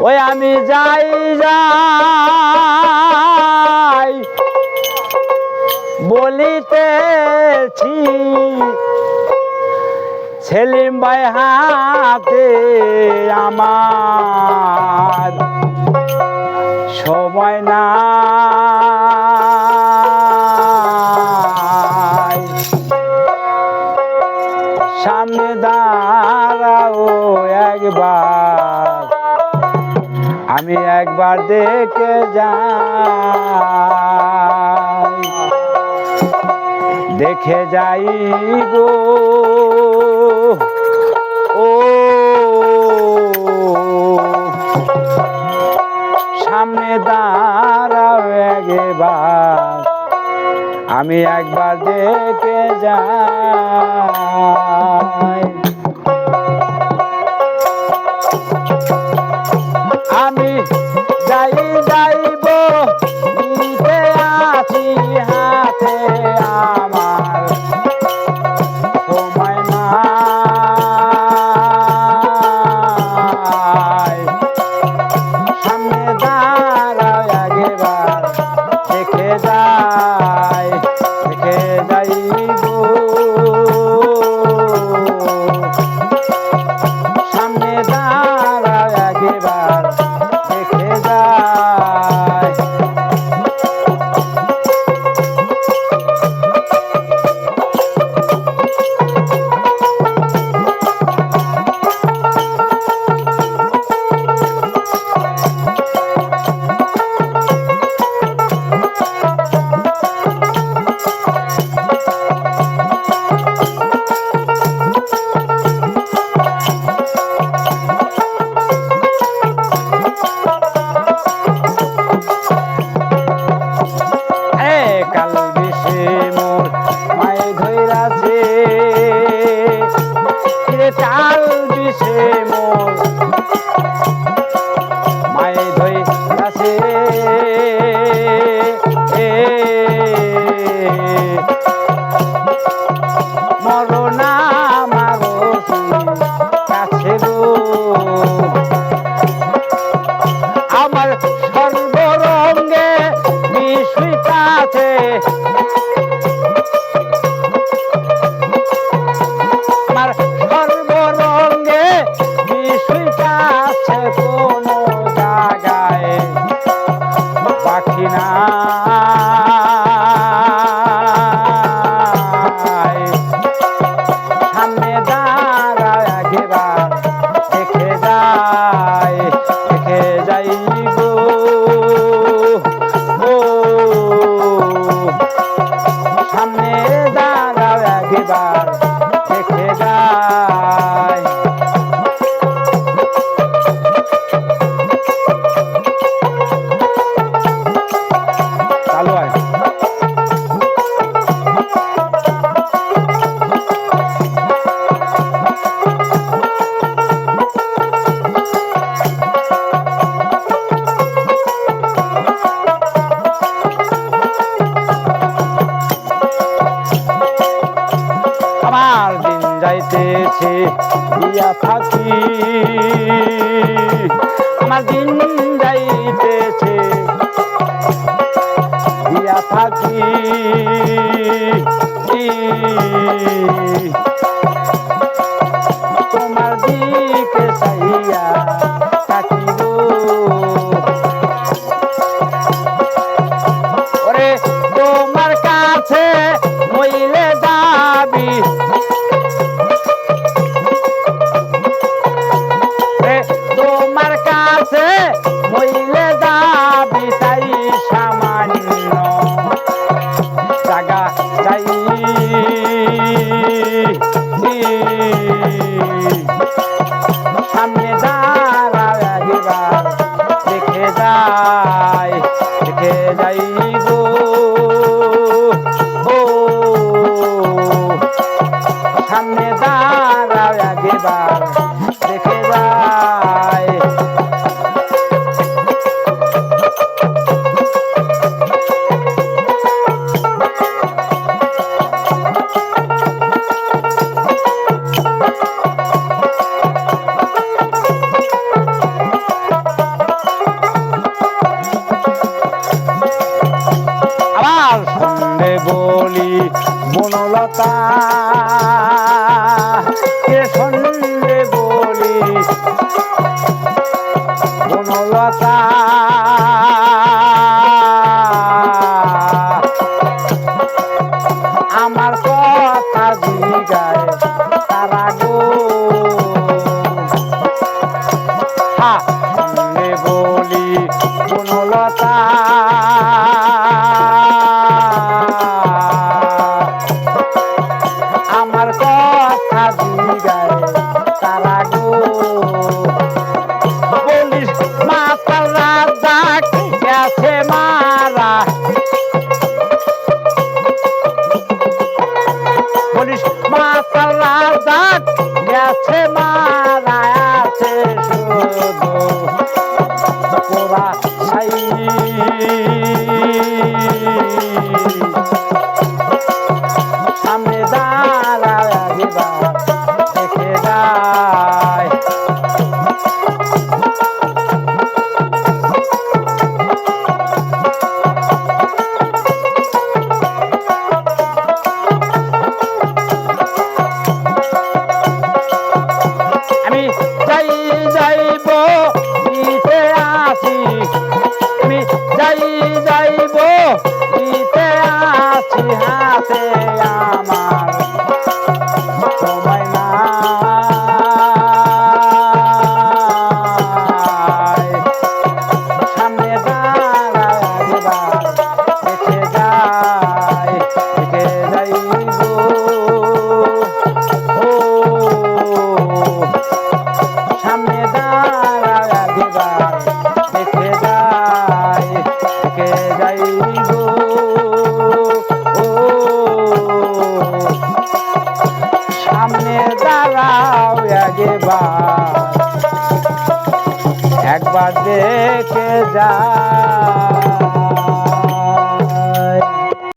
ওই আমি যাই যাই। বলিতেছি সেলিম ভাই হাতে আমার সময় না সামনে দাঁড়াও একবার। তুমি একবার দেখে যাই। দেখে যাই গো। ও। সামনে দাঁড়াও একবার। আমি একবার দেখে যাই। যাইতেছে দিয়া পাখি আমার দিন যাইতেছে দিয়া পাখি বনলতা একবার একবার দেখে যা।